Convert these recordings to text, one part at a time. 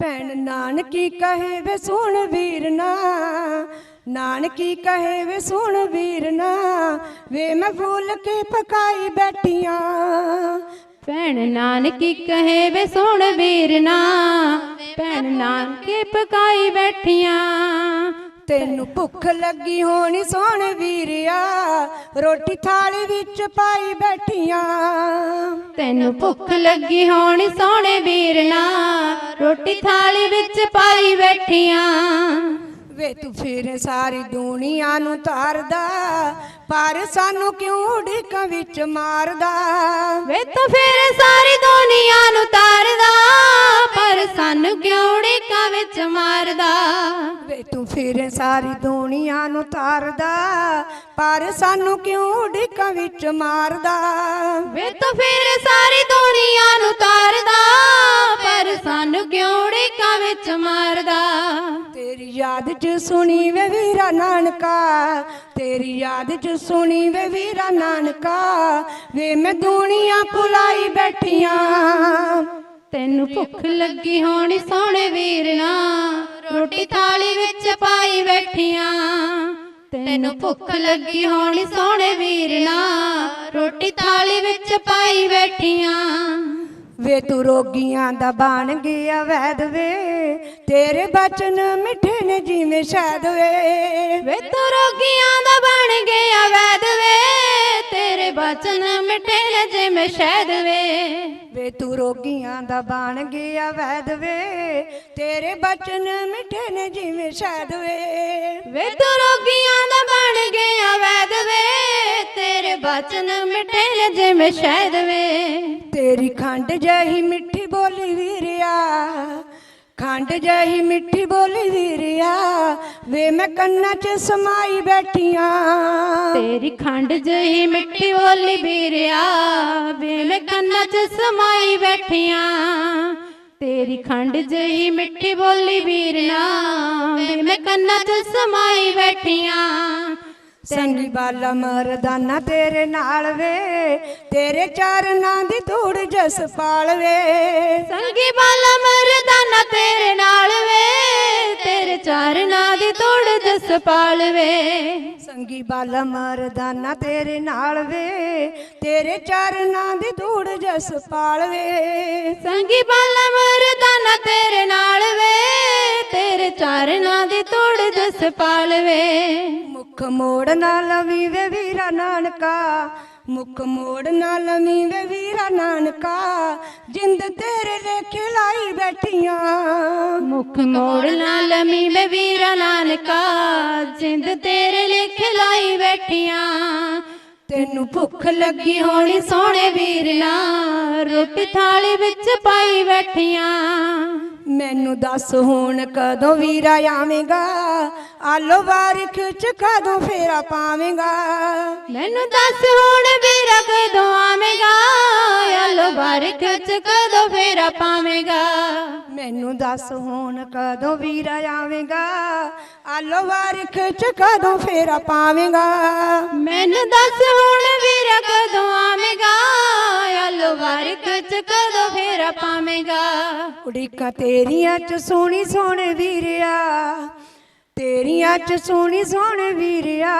ਭੈਣ ਨਾਨਕੀ ਕਹੇ ਵੇ ਸੁਣ ਵੀਰਨਾ ਨਾਨਕੀ ਕਹੇ ਵੇ ਸੁਣ ਵੀਰਨਾ ਵੇ ਮੈਂ ਫੁੱਲ ਕੇ ਪਕਾਈ ਬੈਠੀਆਂ। ਭੈਣ ਨਾਨਕੀ ਕਹੇ ਵੇ ਸੁਣ ਵੀਰਨਾ ਭੈਣ ਨਾਨਕੇ ਪਕਾਈ ਬੈਠੀਆਂ। ਤੈਨੂੰ ਭੁੱਖ ਲੱਗੀ ਹੋਣੀ ਸੋਹਣ ਵੀਰਿਆ। ਰੋਟੀ ਥਾਲੀ ਵਿੱਚ ਪਾਈ ਬੈਠੀਆਂ। ਤੈਨੂੰ ਭੁੱਖ ਲੱਗੀ ਹੋਣੀ ਸੋਹਣੇ ਵੀਰਨਾ ਰੋਟੀ ਥਾਲੀ ਵਿੱਚ ਪਾਈ ਬੈਠੀਆਂ। ਵੇ ਤੂੰ ਫਿਰ ਸਾਰੀ ਦੁਨੀਆ ਨੂੰ ਤਾਰਦਾ ਪਰ ਸਾਨੂੰ ਕਿਉਂ ਉਡੀਕਾਂ ਵਿੱਚ ਮਾਰਦਾ? ਵੇ ਤੂੰ ਫਿਰ ਸਾਰੀ ਦੁਨੀਆ ਨੂੰ ਤਾਰਦਾ ਪਰ ਸਾਨੂੰ ਕਿਉਂ ੜੇਕਾਂ ਵਿੱਚ ਮਾਰਦਾ? ਵੇ ਤੂੰ ਫਿਰ ਸਾਰੀ ਦੁਨੀਆ ਨੂੰ ਤਾਰਦਾ ਪਰ ਸਾਨੂੰ ਕਿਉਂ ਉਡੀਕਾਂ ਵਿੱਚ ਮਾਰਦਾ? ਵੇ ਤੂੰ ਫਿਰ ਸਾਰੀ ਦੁਨੀਆ ਨੂੰ ਤਾਰਦਾ ਯਾਦ 'ਚ ਸੁਣੀ ਵੇ ਵੀਰਾ ਨਾਨਕਾ, ਤੇਰੀ ਯਾਦ 'ਚ ਸੁਣੀ ਵੇ ਵੀਰਾ ਨਾਨਕਾ, ਵੇ ਮੈਂ ਦੁਨੀਆ ਭੁਲਾਈ ਬੈਠੀਆਂ। ਤੈਨੂੰ ਭੁੱਖ ਲੱਗੀ ਹੋਣੀ ਸੋਹਣੇ ਵੀਰਨਾ ਰੋਟੀ ਥਾਲੀ ਵਿੱਚ ਪਾਈ ਬੈਠੀਆਂ। ਤੈਨੂੰ ਭੁੱਖ ਲੱਗੀ ਹੋਣੀ ਸੋਹਣੇ ਵੀਰਨਾ ਰੋਟੀ ਥਾਲੀ ਵਿੱਚ ਪਾਈ ਬੈਠੀਆਂ। ਵੇ ਤੂੰ ਰੋਗੀਆਂ ਦਾ ਬਣ ਗਿਆ ਵੈਦ ਵੇ ਤੇਰੇ ਬਚਨ ਮਿੱਠੇ ਨੇ ਜਿਵੇਂ ਸ਼ਹਿਦ ਵੇ। ਵੇ ਤੂੰ ਰੋਗੀਆਂ ਦਾ ਬਣ ਗਿਆ ਵੈਦ ਵੇ ਤੇਰੇ ਬਚਨ ਮਿੱਠੇ ਨੇ ਜਿਵੇਂ ਸ਼ਹਿਦ ਵੇ। ਵੇ ਤੂੰ ਰੋਗੀਆਂ ਦਾ ਬਣ ਗਿਆ ਵੈਦ ਵੇ ਤੇਰੇ ਬਚਨ ਮਿੱਠੇ ਨੇ ਜਿਵੇਂ ਸ਼ਹਿਦ ਵੇ। ਵੇ ਤੂੰ ਰੋਗੀਆਂ ਦਾ ਬਣ ਗਿਆ ਵੈਦ ਵੇ ਤੇਰੇ ਬਚਨ ਮਿੱਠੇ ਨੇ ਜਿਵੇਂ ਸ਼ਹਿਦ ਵੇ। ਖੰਡ ਜਹੀ ਮਿੱਠੀ ਬੋਲੀ ਵੀਰਿਆ, ਖੰਡ ਜਹੀ ਮਿੱਠੀ ਬੋਲੀ ਵੀਰਿਆ, ਵੇ ਮੈਂ ਕੰਨਾਂ 'ਚ ਸਮਾਈ ਬੈਠੀਆਂ। ਤੇਰੀ ਖੰਡ ਜਹੀ ਮਿੱਠੀ ਬੋਲੀ ਵੀਰਿਆ, ਵੇ ਮੈਂ ਕੰਨਾਂ 'ਚ ਸਮਾਈ ਬੈਠੀਆਂ। ਤੇਰੀ ਖੰਡ ਜਹੀ ਮਿੱਠੀ ਬੋਲੀ ਵੀਰਿਆ, ਵੇ ਮੈਂ ਕੰਨਾਂ 'ਚ ਸਮਾਈ ਬੈਠੀਆਂ। ਸੰਗੀ ਬਾਲਾ ਮਰਦਾਨਾ ਤੇਰੇ ਨਾਲ ਵੇ ਤੇਰੇ ਚਰਨਾਂ ਦੀ ਧੂੜ ਜਸ ਪਾਲਵੇ। ਸੰਗੀ ਬਾਲਾ ਮਰਦਾਨਾ ਤੇਰੇ ਨਾਲ ਵੇ ਤੇਰੇ ਚਰਨਾਂ ਦੀ ਤੋੜ ਜਸ ਪਾਲਵੇ। ਸੰਗੀ ਬਾਲਾ ਮਰਦਾਨਾ ਤੇਰੇ ਨਾਲ ਵੇ ਤੇਰੇ ਚਰਨਾਂ ਦੀ ਧੂੜ ਜਸ ਪਾਲਵੇ। ਸੰਗੀ ਬਾਲਾ ਮਰਦਾਨਾ ਤੇਰੇ ਨਾਲ ਵੇ ਤੇਰੇ ਚਰਨਾਂ ਦੀ ਤੋੜ ਜਸ ਪਾਲਵੇ। ਮੁਖ ਮੋੜ ਨਾ ਲਵੀ ਵੇ ਵੀਰਾ ਨਾਨਕਾ ਮੁਖ ਮੋੜ ਨਾ ਲਵੀ ਵੇ ਵੀਰਾ ਨਾਨਕਾ ਜਿੰਦ ਤੇਰੇ ਲੇਖੇ ਲਾਈ ਬੈਠੀਆਂ। ਮੁਖ ਮੋੜ ਨਾਲ ਮੀ ਮੈਂ ਵੀਰਾ ਨਾਨਕਾ ਜਿੰਦ ਤੇਰੇ ਲਿਖ ਲਾਈ ਬੈਠੀਆਂ। ਤੈਨੂੰ ਭੁੱਖ ਲੱਗੀ ਹੋਣੀ ਸੋਹਣੇ ਵੀਰਨਾ ਰੋਟੀ ਥਾਲੀ ਵਿੱਚ ਪਾਈ ਬੈਠੀਆਂ। ਮੈਨੂੰ ਦੱਸ ਹੁਣ ਕਦੋਂ ਵੀਰਾ ਆਵੇਂਗਾ? ਆਲੋ ਵਾਰਿਖ ਚ ਕਦੋਂ ਫੇਰਾ ਪਾਵੇਂਗਾ? ਮੈਨੂੰ ਦੱਸ ਹੁਣ ਵੀਰਾ ਕਦੋਂ ਆਵੇਂਗਾ? ਆਲੋ ਬਾਰਿਕ ਚ ਕਦੋਂ ਫੇਰਾ ਪਾਵੇਂਗਾ? ਮੈਨੂੰ ਦੱਸ ਹੁਣ ਕਦੋਂ ਵੀਰਾ ਆਵੇਂਗਾ? ਆਲੋ ਵਾਰਿਖ ਚ ਕਦੋਂ ਫੇਰਾ ਪਾਵੇਂਗਾ? ਮੈਨੂੰ ਦੱਸ ਹੁਣ ਬਾਰਿਕ ਚ ਕਦੋਂ ਫੇਰਾ ਪਾਵੇਂਗਾ? ਉਡੀਕਾਂ ਤੇਰੀਆਂ ਚ ਸੋਹਣੀ ਸੋਹਣੇ ਵੀਰਿਆ ਤੇਰੀਆਂ ਚ ਸੋਹਣੀ ਸੋਹਣੇ ਵੀਰਿਆ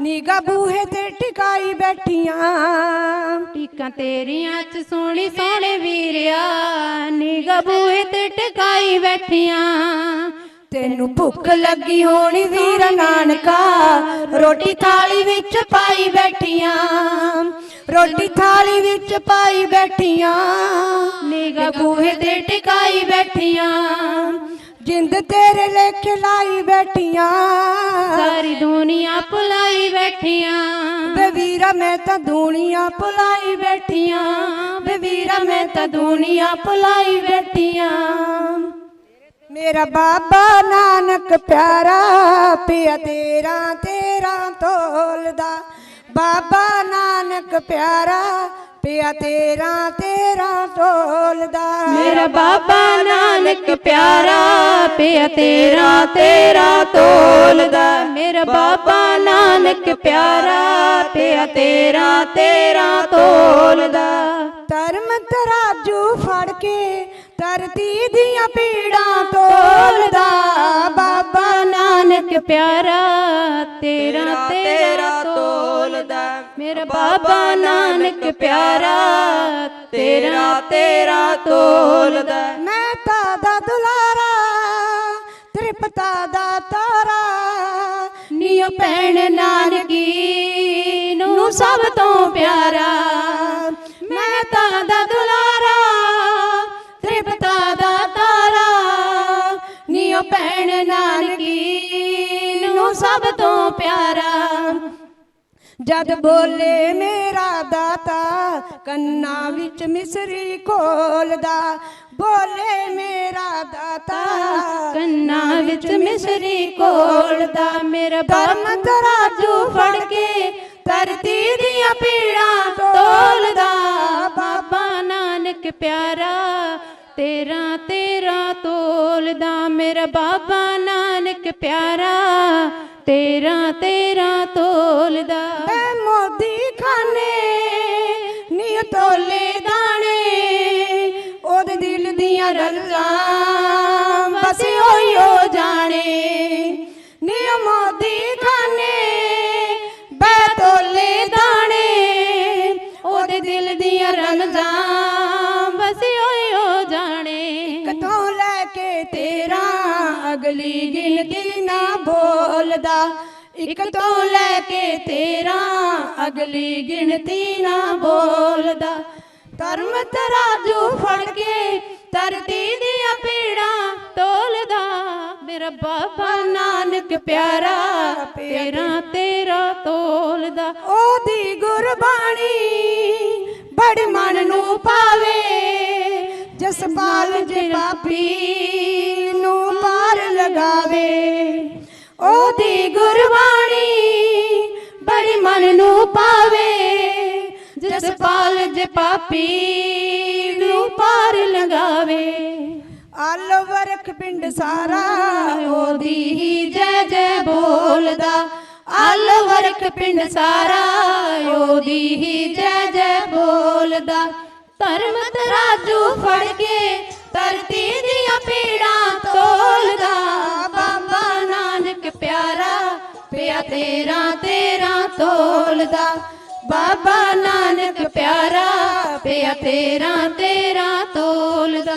ਨੀਗਾ ਬੂਹੇ ਤੇ ਟਿਕਾਈ ਬੈਠੀਆਂ। ਟੀਕਾਂ ਤੇਰੀਆਂ ਚ ਸੋਹਣੀ ਸੋਹਣੇ ਵੀਰਿਆ ਨਿਗਾ ਬੂਹੇ ਤੇ ਟਿਕਾਈ ਬੈਠੀਆਂ। ਤੈਨੂੰ ਭੁੱਖ ਲੱਗੀ ਹੋਣੀ ਵੀਰ ਨਾਨਕਾ ਰੋਟੀ ਥਾਲੀ ਵਿੱਚ ਪਾਈ ਬੈਠੀਆਂ। ਰੋਟੀ ਥਾਲੀ ਵਿੱਚ ਪਾਈ ਬੈਠੀਆਂ ਨਿਗਾ ਬੂਹੇ ਤੇ ਟਿਕਾਈ ਬੈਠੀਆਂ ਜਿੰਦ ਤੇਰੇ ਲੇਖੇ ਲਾਈ ਬੈਠੀਆਂ। ਸਾਰੀ ਦੁਨੀਆ ਭੁਲਾਈ ਬੈਠੀਆਂ। ਵੇ ਵੀਰਾ ਮੈਂ ਤਾਂ ਦੁਨੀਆ ਭੁਲਾਈ ਬੈਠੀਆਂ। ਵੇ ਵੀਰਾ ਮੈਂ ਤਾਂ ਦੁਨੀਆ ਭੁਲਾਈ ਬੈਠੀਆਂ। ਮੇਰਾ ਬਾਬਾ ਨਾਨਕ ਪਿਆਰਾ ਪਿਆ ਤੇਰਾ ਤੇਰਾ ਤੋਲਦਾ। ਬਾਬਾ ਨਾਨਕ ਪਿਆਰਾ ਪਿਆ ਤੇਰਾ ਤੇਰਾ ਤੋਲਦਾ ਮੇਰਾ ਬਾਬਾ ਨਾਨਕ ਪਿਆਰਾ ਪਿਆ ਤੇਰਾ ਤੇਰਾ ਤੋਲਦਾ ਮੇਰਾ ਬਾਬਾ ਨਾਨਕ ਪਿਆਰਾ ਪਿਆ ਤੇਰਾ ਤੇਰਾ ਤੋਲਦਾ ਧਰਮ ਤਰਾਜੂ ਫੜ ਕੇ ਧਰਤੀ ਦੀਆਂ ਦੀਆਂ ਪੀੜਾਂ ਤੋਲਦਾ। ਬਾਬਾ ਨਾਨਕ ਪਿਆਰਾ ਤੇਰਾ ਤੇਰਾ ਤੋਲਦਾ ਮੇਰਾ ਬਾਬਾ ਨਾਨਕ ਪਿਆਰਾ ਤੇਰਾ ਤੇਰਾ ਤੋਲਦਾ। ਮਹਿਤਾ ਦਾ ਦੁਲਾਰਾ ਤ੍ਰਿਪਤਾ ਦਾ ਤਾਰਾ। ਨੀਓ ਭੈਣ ਨਾਨਕੀ ਨੂੰ ਸਭ ਤੋਂ ਪਿਆਰਾ। ਮੈਂ ਤਾਂ ਦਾ ਦੁਲਾਰਾ ਤ੍ਰਿਪਤਾ ਦਾ ਤਾਰਾ। ਨੀਓ ਭੈਣ ਨਾਨਕੀ ਨੂੰ ਸਭ ਤੋਂ ਪਿਆਰਾ। ਜਦ ਬੋਲੇ ਮੇਰਾ ਦਾਤਾ, ਕੰਨਾਂ ਵਿੱਚ ਮਿਸਰੀ ਖੋਲਦਾ। ਬੋਲੇ ਮੇਰਾ ਦਾਤਾ, ਕੰਨਾਂ ਵਿੱਚ ਮਿਸਰੀ ਕੋਲਦਾ ਮੇਰਾ ਧਰਮ ਤਰਾਜੂ ਫੜ ਕੇ ਧਰਤੀ ਦੀਆਂ ਪੀੜਾਂ ਤੋਲਦਾ। ਬਾਬਾ ਨਾਨਕ ਪਿਆਰਾ, ਤੇਰਾ ਤੇਰਾ ਤੋਲਦਾ। ਮੇਰਾ ਬਾਬਾ ਨਾਨਕ ਪਿਆਰਾ, ਤੇਰਾ ਅਗਲੀ ਗਿਣਤੀ ਨਾ ਬੋਲਦਾ, ਇੱਕ ਤੋਂ ਲੈ ਕੇ ਤੇਰਾ, ਅਗਲੀ ਗਿਣਤੀ ਨਾ ਬੋਲਦਾ। ਧਰਮ ਤਰਾਜੂ ਫੜ ਕੇ ਧਰਤੀ ਦੀਆਂ ਪੀੜਾਂ ਤੋਲਦਾ। ਮੇਰਾ ਬਾਬਾ ਨਾਨਕ ਪਿਆਰਾ, ਤੇਰਾ ਤੇਰਾ ਤੋਲਦਾ। ਉਹਦੀ ਗੁਰਬਾਣੀ ਬੜੀ ਮਨ ਨੂੰ ਪਾਵੇ। ਜਸਪਾਲ ਜੇ ਪਾਪੀ ਨੂੰ ਪਾਰ ਲਗਾਵੇ। ਉਹਦੀ ਗੁਰਬਾਣੀ ਬੜੀ ਮਨ ਨੂੰ ਪਾਵੇ। ਜਸਪਾਲ ਜੇ ਪਾਪੀ ਨੂੰ ਪਾਰ ਲਗਾਵੇ। ਆਲ ਵਰਖ ਪਿੰਡ ਸਾਰਾ ਉਹਦੀ ਹੀ ਜੈ ਜੈ ਬੋਲਦਾ। ਅਲ ਵਰਖ ਪਿੰਡ ਸਾਰਾ ਉਹਦੀ ਹੀ ਜੈ ਜੈ ਬੋਲਦਾ। ਧਰਮ ਤਰਾਜੂ ਫੜ ਕੇ ਧਰਤੀ ਦੀਆਂ ਪੀੜਾਂ ਤੋਲਦਾ ਬਾਬਾ ਨਾਨਕ ਪਿਆਰਾ, ਪਿਆ ਤੇਰਾ ਤੇਰਾ ਤੋਲਦਾ ਬਾਬਾ ਨਾਨਕ ਪਿਆਰਾ, ਪਿਆ ਤੇਰਾ ਤੇਰਾ ਤੋਲਦਾ